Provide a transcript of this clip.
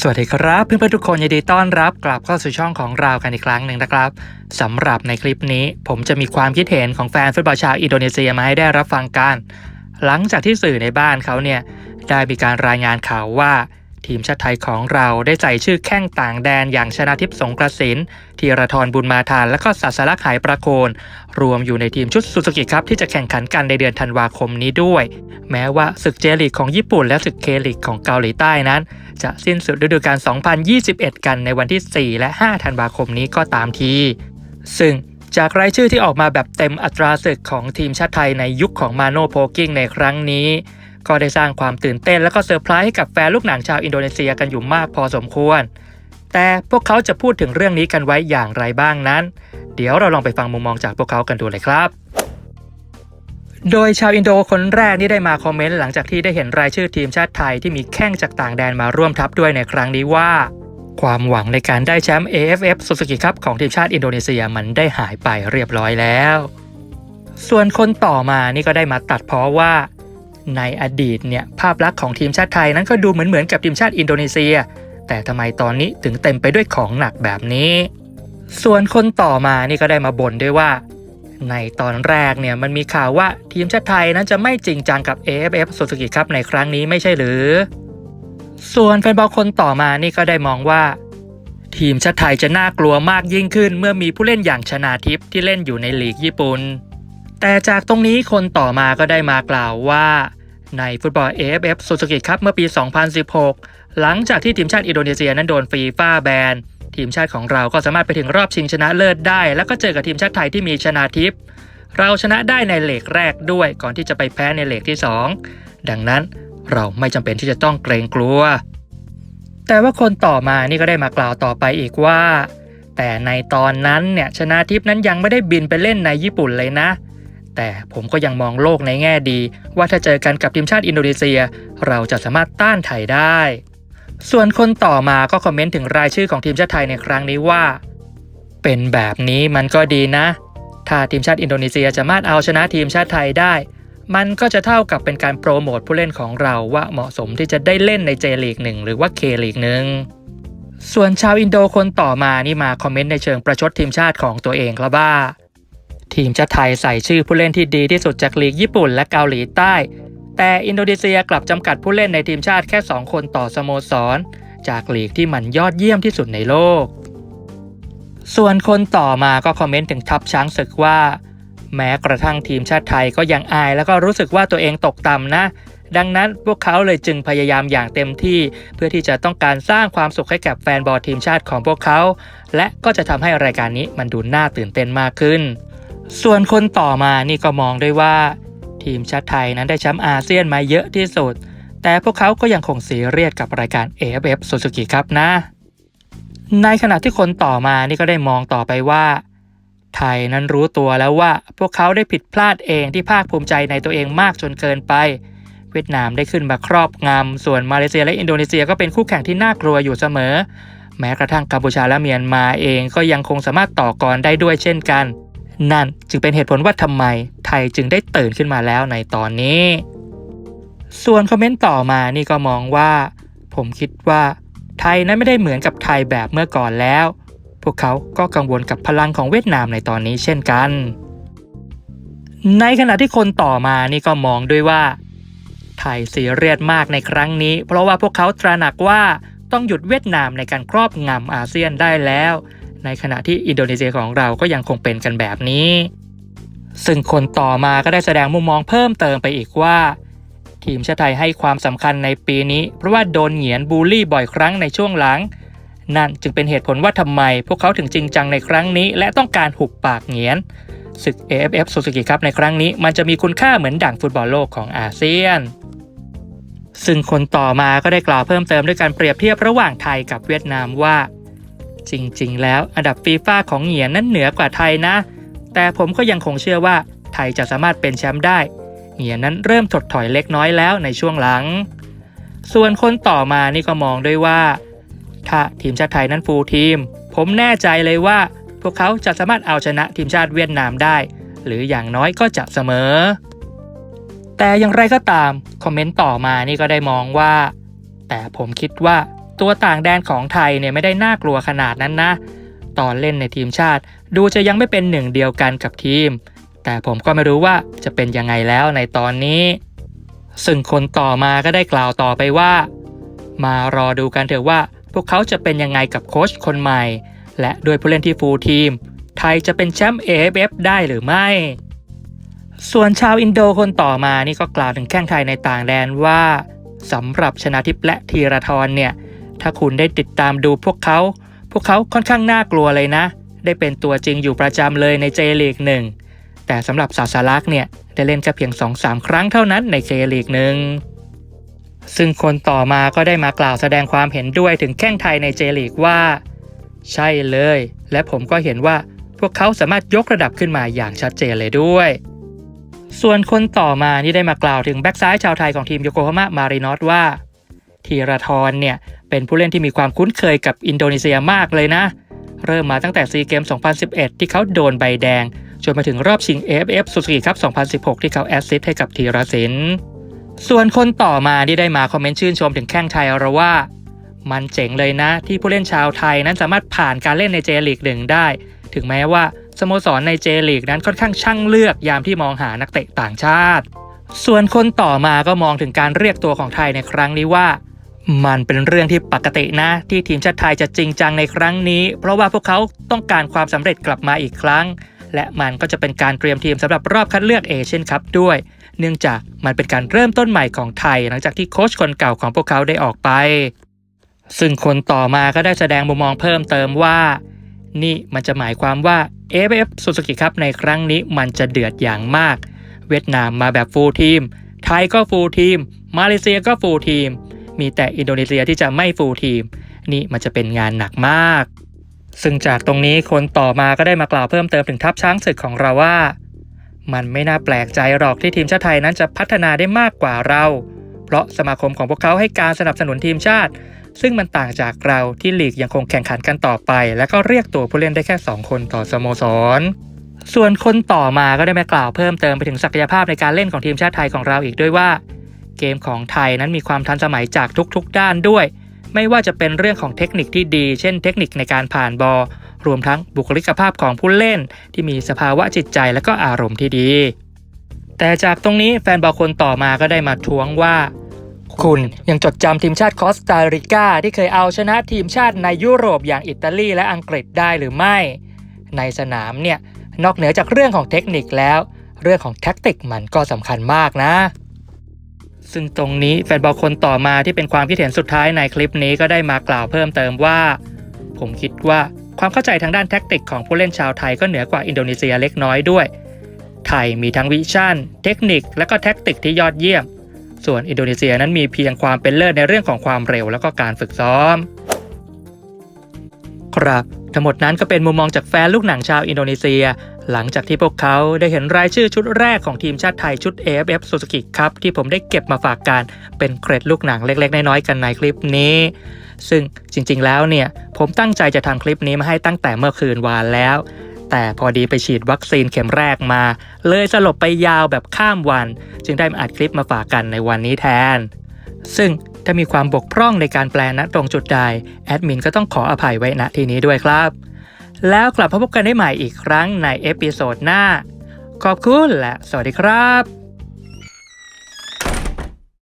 สวัสดีครับเพื่อนๆทุกคนยินดีต้อนรับกลับเข้าสู่ช่องของเรากันอีกครั้งหนึ่งนะครับสำหรับในคลิปนี้ ผมจะมีความคิดเห็นของแฟนฟุตบอลชาวอินโดนีเซียมาให้ได้รับฟังกัน หลังจากที่สื่อในบ้านเขาเนี่ยได้มีการรายงานข่าวว่า ทีมชาติไทยของเราได้ใส่ชื่อแข้งต่างแดนอย่างชนาทิพย์สงกระสินธีรทรบุญมาทาน และก็ศาสลักษณ์ไหประโคน รวมอยู่ในทีมชุดซูซูกิครับที่จะแข่งขันกันในเดือนธันวาคมนี้ด้วย แม้ว่าศึกเจลีกของญี่ปุ่นและศึกเคลีกของเกาหลีใต้นั้น จะสิ้นสุดฤดูกาล 2021 กันในวันที่ 4 และ 5 ธันวาคมนี้ก็ตามที ซึ่งจากรายชื่อที่ออกมาแบบเต็มอัตราศึกของทีมชาติไทยในยุคของมาโนโพกิ้งในครั้งนี้ ก็ได้สร้างความตื่นเต้นและก็เซอร์ไพรส์ให้กับแฟนลูกหนังชาวอินโดนีเซียกันอยู่มากพอสมควร แต่พวกเขาจะพูดถึงเรื่องนี้กันไว้อย่างไรบ้างนั้น เดี๋ยวเราลองไปฟังมุมมองจากพวกเขากันดูเลยครับโดยชาวอินโดคนแรกที่ได้มาคอมเมนต์หลังจากที่ได้เห็นรายชื่อทีมชาติไทยที่มีแข้งจากต่างแดนมาร่วมทัพด้วยในครั้งนี้ว่า ความหวังในการได้แชมป์ AFF Suzuki Cup ของทีมชาติอินโดนีเซียมันได้หายไปเรียบร้อยแล้ว ส่วนคนต่อมานี่ก็ได้มาตัดเพราะว่า ในอดีตเนี่ยภาพลักษณ์ของทีมชาติไทยนั้นก็ดูเหมือนเหมือนกับทีมชาติอินโดนีเซีย แต่ทำไมตอนนี้ถึงเต็มไปด้วยของหนักแบบนี้ ส่วนคนต่อมานี่ก็ได้มาบ่นด้วยว่า ในตอนแรกเนี่ยมันมีข่าวว่าทีมชาติไทยนั้นจะไม่จริงจังกับ AFF Suzuki Cup ในครั้งนี้ไม่ใช่หรือ ส่วนแฟนบอลคนต่อมานี่ก็ได้มองว่า ทีมชาติไทยจะน่ากลัวมากยิ่งขึ้น เมื่อมีผู้เล่นอย่างชนาทิพย์ที่เล่นอยู่ในลีกญี่ปุ่น แต่จากตรงนี้คนต่อมาก็ได้มากล่าวว่า ในฟุตบอล AFF Suzuki Cup เมื่อปี 2016 หลังจากที่ทีมชาติอินโดนีเซียนั้นโดนฟีฟ่าแบนทีมชาติของเราก็สามารถไปถึงรอบชิงชนะเลิศได้ แล้วก็เจอกับทีมชาติไทยที่มีชนาทิพย์เราชนะได้ในเหล็กแรกด้วยก่อนที่จะไปแพ้ในเหล็กที่ 2 ดังนั้นเราไม่จำเป็นที่จะต้องเกรงกลัว แต่ว่าคนต่อมานี่ก็ได้มากล่าวต่อไปอีกว่า แต่ในตอนนั้นเนี่ยชนาทิพย์นั้นยังไม่ได้บินไปเล่นในญี่ปุ่นเลยนะ แต่ผมก็ยังมองโลกในแง่ดี ว่าถ้าเจอกันกับทีมชาติอินโดนีเซีย เราจะสามารถต้านไทยได้ ส่วนคนต่อมาก็คอมเมนต์ถึงรายชื่อของทีมชาติไทยในครั้งนี้ว่า เป็นแบบนี้มันก็ดีนะ ถ้าทีมชาติอินโดนีเซียจะสามารถเอาชนะทีมชาติไทยได้ มันก็จะเท่ากับเป็นการโปรโมทผู้เล่นของเราว่าเหมาะสมที่จะได้เล่นในเจลีกหนึ่งหรือว่าเคลีกหนึ่งส่วนชาวอินโดคนต่อมานี่มาคอมเมนต์ในเชิงประชดทีมชาติของตัวเองครับว่า ทีมชาติไทยใส่ชื่อผู้เล่นที่ดีที่สุดจากลีกญี่ปุ่นและเกาหลีใต้ แต่อินโดนีเซียกลับจำกัดผู้เล่นในทีมชาติแค่ 2 คนต่อสโมสร จากลีกที่มันยอดเยี่ยมที่สุดในโลก ส่วนคนต่อมาก็คอมเมนต์ถึงทัพช้างศึกว่า แม้กระทั่งทีมชาติไทยก็ยังอายแล้วก็รู้สึกว่าตัวเองตกต่ำนะ ดังนั้นพวกเขาเลยจึงพยายามอย่างเต็มที่ เพื่อที่จะต้องการสร้างความสุขให้กับแฟนบอลทีมชาติของพวกเขา และก็จะทำให้รายการนี้มันดูน่าตื่นเต้นมากขึ้น ส่วนคนต่อมานี่ก็มองด้วยว่า ทีมชาติไทยนั้นได้แชมป์อาเซียนมาเยอะที่สุด แต่พวกเขาก็ยังคงซีเรียสกับรายการ AFF Suzuki ครับนะ ในขณะที่คนต่อมานี่ก็ได้มองต่อไปว่า ไทยนั้นรู้ตัวแล้วว่าพวกเขาได้ผิดพลาดเองที่ภาคภูมิใจในตัวเองมากจนเกินไป เวียดนามได้ขึ้นมาครอบงำส่วนมาเลเซียและอินโดนีเซียก็เป็นคู่แข่งที่น่ากลัวอยู่เสมอ แม้กระทั่งกัมพูชาและเมียนมาเองก็ยังคงสามารถต่อกรได้ด้วยเช่นกัน นั่นจึงเป็นเหตุผลว่าทำไมไทยจึงได้ตื่นขึ้นมาแล้วในตอนนี้ ส่วนคอมเมนต์ต่อมานี่ก็มองว่า ผมคิดว่าไทยนั้นไม่ได้เหมือนกับไทยแบบเมื่อก่อนแล้ว พวกเขาก็กังวลกับพลังของเวียดนามในตอนนี้เช่นกัน ในขณะที่คนต่อมานี่ก็มองด้วยว่า ไทยซีเรียสมากในครั้งนี้ เพราะว่าพวกเขาตระหนักว่าต้องหยุดเวียดนามในการครอบงำอาเซียนได้แล้ว ในขณะที่อินโดนีเซียของเราก็ยังคงเป็นกันแบบนี้ ซึ่งคนต่อมาก็ได้แสดงมุมมองเพิ่มเติมไปอีกว่า ทีมชาติไทยให้ความสำคัญในปีนี้ เพราะว่าโดนเหยียนบูลลี่บ่อยครั้งในช่วงหลัง นั่นจึงเป็นเหตุผลว่าทำไม พวกเขาถึงจริงจังในครั้งนี้ และต้องการหุบปากเหงียนศึก AFF Suzuki Cup ในครั้งนี้ มันจะมีคุณค่าเหมือนดั่งฟุตบอลโลกของอาเซียน ซึ่งคนต่อมาก็ได้กล่าวเพิ่มเติมด้วยการเปรียบเทียบระหว่างไทยกับเวียดนามว่า จริงๆ แล้วอันดับฟีฟ่าของเหงียนนั้นเหนือกว่าไทยนะ แต่ผมก็ยังคงเชื่อว่าไทยจะสามารถเป็นแชมป์ได้ เหงียนนั้นเริ่มถดถอยเล็กน้อยแล้วในช่วงหลัง ส่วนคนต่อมานี่ก็มองด้วยว่า ถ้าทีมชาติไทยนั้นฟูลทีม ผมแน่ใจเลยว่า พวกเขาจะสามารถเอาชนะทีมชาติเวียดนามได้ หรืออย่างน้อยก็จะเสมอ แต่อย่างไรก็ตามคอมเมนต์ต่อมานี่ก็ได้มองว่า แต่ผมคิดว่า ตัวต่างแดนของไทยเนี่ยไม่ได้น่ากลัวขนาดนั้นนะ ตอนเล่นในทีมชาติ ดูจะยังไม่เป็นหนึ่งเดียวกันกับทีม แต่ผมก็ไม่รู้ว่าจะเป็นยังไงแล้วในตอนนี้ ซึ่งคนต่อมาก็ได้กล่าวต่อไปว่า มารอดูกันเถอะว่า พวกเขาจะเป็นยังไงกับโค้ชคนใหม่ และด้วยผู้เล่นที่ฟูลทีม ไทยจะเป็นแชมป์ AFF ได้หรือไม่ส่วนชาวอินโดคนต่อมานี่ก็กล่าวถึงแข้งไทยในต่างแดนว่าสำหรับชนาทิพและธีรทรเนี่ย ถ้าคุณได้ติดตามดูพวกเขา พวกเขาค่อนข้างน่ากลัวเลยนะ ได้เป็นตัวจริงอยู่ประจำเลยในเจลีกหนึ่งแต่สำหรับสาสลักเนี่ย ได้เล่นแค่เพียง 2-3 ครั้งเท่านั้นในเจลีกหนึ่งซึ่งคนต่อมาก็ได้มากล่าวแสดงความเห็นด้วยถึงแข้งไทยในเจลีกว่า ใช่เลย และผมก็เห็นว่าพวกเขาสามารถยกระดับขึ้นมาอย่างชัดเจนเลยด้วย ส่วนคนต่อมานี่ได้มากล่าวถึงแบ็กซ้ายชาวไทยของทีมโยโกฮาม่ามารีนอสว่า ธีรทรเนี่ยเป็นผู้เล่นที่มีความคุ้นเคยกับอินโดนีเซียมากเลยนะ เริ่มมาตั้งแต่ซีเกม 2011 ที่เขาโดนใบแดง จนมาถึงรอบชิง AFF ซูซูกิครับ 2016 ที่เขาแอสซิสต์ให้กับธีรศิลป์ส่วนคนต่อมาที่ได้มาคอมเมนต์ชื่นชมถึงแข้งไทยเราว่า มันเจ๋งเลยนะ ที่ผู้เล่นชาวไทยนั้นสามารถผ่านการเล่นในเจลีกหนึ่งได้ ถึงแม้ว่าสโมสรในเจลีกนั้นค่อนข้างช่างเลือกยามที่มองหานักเตะต่างชาติ ส่วนคนต่อมาก็มองถึงการเรียกตัวของไทยในครั้งนี้ว่า มันเป็นเรื่องที่ปกตินะ ที่ทีมชาติไทยจะจริงจังในครั้งนี้ เพราะว่าพวกเขาต้องการความสำเร็จกลับมาอีกครั้ง และมันก็จะเป็นการเตรียมทีมสำหรับรอบคัดเลือกเอเชียนคัพด้วย เนื่องจากมันเป็นการเริ่มต้นใหม่ของไทย หลังจากที่โค้ชคนเก่าของพวกเขาได้ออกไป ซึ่งคนต่อมาก็ได้แสดงมุมมองเพิ่มเติมว่า นี่มันจะหมายความว่า AFF Suzuki ครับในครั้งนี้มันจะเดือดอย่างมาก เวียดนามมาแบบฟูลทีมไทยก็ฟูลทีม มาเลเซียก็ฟูลทีม มีแต่อินโดนีเซียที่จะไม่ฟูลทีม นี่มันจะเป็นงานหนักมาก ซึ่งจากตรงนี้คนต่อมาก็ได้มากล่าวเพิ่มเติมถึงทัพช้างศึกของเราว่า มันไม่น่าแปลกใจหรอกที่ทีมชาติไทยนั้นจะพัฒนาได้มากกว่าเรา เพราะสมาคมของพวกเขาให้การสนับสนุนทีมชาติ ซึ่งมันต่างจากเราที่ลีกยังคงแข่งขันกันต่อไป และก็เรียกตัวผู้เล่นได้แค่ 2 คนต่อสโมสรส่วนคนต่อมาก็ได้มากล่าวเพิ่มเติมไปถึงศักยภาพในการเล่นของทีมชาติไทยของเราอีกด้วยว่า เกมของไทยนั้นมีความทันสมัยจากทุกๆ ด้านด้วย ไม่ว่าจะเป็นเรื่องของเทคนิคที่ดี เช่น เทคนิคในการผ่านบอลรวมทั้งบุคลิกภาพของผู้เล่น ที่มีสภาวะจิตใจและก็อารมณ์ที่ดี แต่จากตรงนี้แฟนบอลคนต่อมาก็ได้มาท้วงว่า คุณยังจดจำทีมชาติคอสตาริกาที่เคยเอาชนะทีมชาติในยุโรปอย่างอิตาลีและอังกฤษได้หรือไม่ ในสนามเนี่ยนอกเหนือจากเรื่องของเทคนิคแล้ว เรื่องของแท็กติกมันก็สำคัญมากนะ ซึ่งตรงนี้แฟนบอลคนต่อมาที่เป็นความคิดเห็นสุดท้ายในคลิปนี้ก็ได้มากล่าวเพิ่มเติมว่า ผมคิดว่าความเข้าใจทางด้านแท็กติกของผู้เล่นชาวไทยก็เหนือกว่าอินโดนีเซียเล็กน้อยด้วย ไทยมีทั้งวิชั่น เทคนิค และก็แท็กติกที่ยอดเยี่ยม ส่วนอินโดนีเซียนั้นมีเพียงความเป็นเลิศในเรื่องของความเร็ว และก็การฝึกซ้อม ครับ ทั้งหมดนั้นก็เป็นมุมมองจากแฟนลูกหนังชาวอินโดนีเซีย หลังจากที่พวกเขาได้เห็นรายชื่อชุดแรกของทีมชาติไทยชุด AFF Suzuki ครับที่ผมได้เก็บมาฝากกันเป็นเกร็ดลูกหนังเล็กๆ น้อยๆกันในคลิปนี้ ซึ่งจริงๆแล้วเนี่ยผมตั้งใจจะทำคลิปนี้มาให้ตั้งแต่เมื่อคืนวานแล้ว แต่พอดีไปฉีดวัคซีนเข็มแรกมา เลยสลบไปยาวแบบข้ามวัน จึงได้มาอัดคลิปมาฝากกันในวันนี้แทน ซึ่ง ถ้ามีความบกพร่องในการแปลณตรงจุดใดแอดมินก็ต้องขออภัยไว้ณที่นี้ด้วยครับ แล้วกลับมาพบกันได้ใหม่อีกครั้งในเอพิโซดหน้า ขอบคุณและสวัสดีครับ